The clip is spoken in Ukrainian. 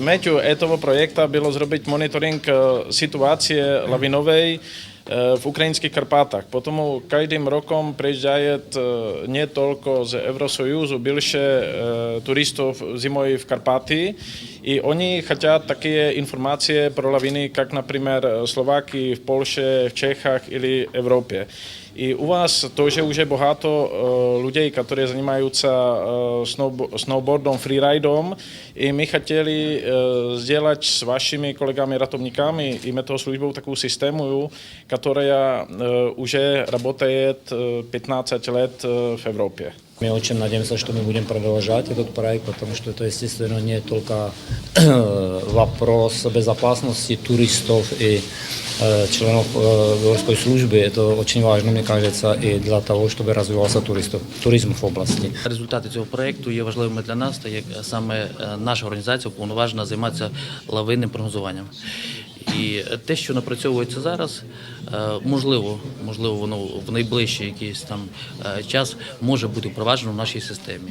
Meťu e-toho projekta bylo zrobiť monitoring e, situácie lavinovej, v ukrajinských Karpátach. Potom každým rokom приїжджає не тільки з Евросоюзу більше eh, туристів зимою в Карпати, и они хотят такие информации про лавины, как, например, Словакии, в Польше, в Чехах или Европе. И у вас тоже уже багато э, людей, которые занимаются э, сноубо- сноубордом, фрирайдом, и мы хотели э, сделать с вашими колегами-ратовниками и метеослужбou такую систему, которая э, уже работает э, 15 лет э, в Европе. Мы очень надеемся, что мы будем продолжать этот проект, потому что это, естественно, не только вопрос безопасности туристов и э, членов э, городской службы. Это очень важно, мне кажется, и для того, чтобы развивался туристов, туризм в области. Результати цього проекту є важливими для нас, так як саме е, наша організація уповноважена займатися лавинним прогнозуванням. І те, що напрацьовується зараз, е, можливо, можливо, воно в найближчий якийсь там е, час може бути впроваджено в нашій системі.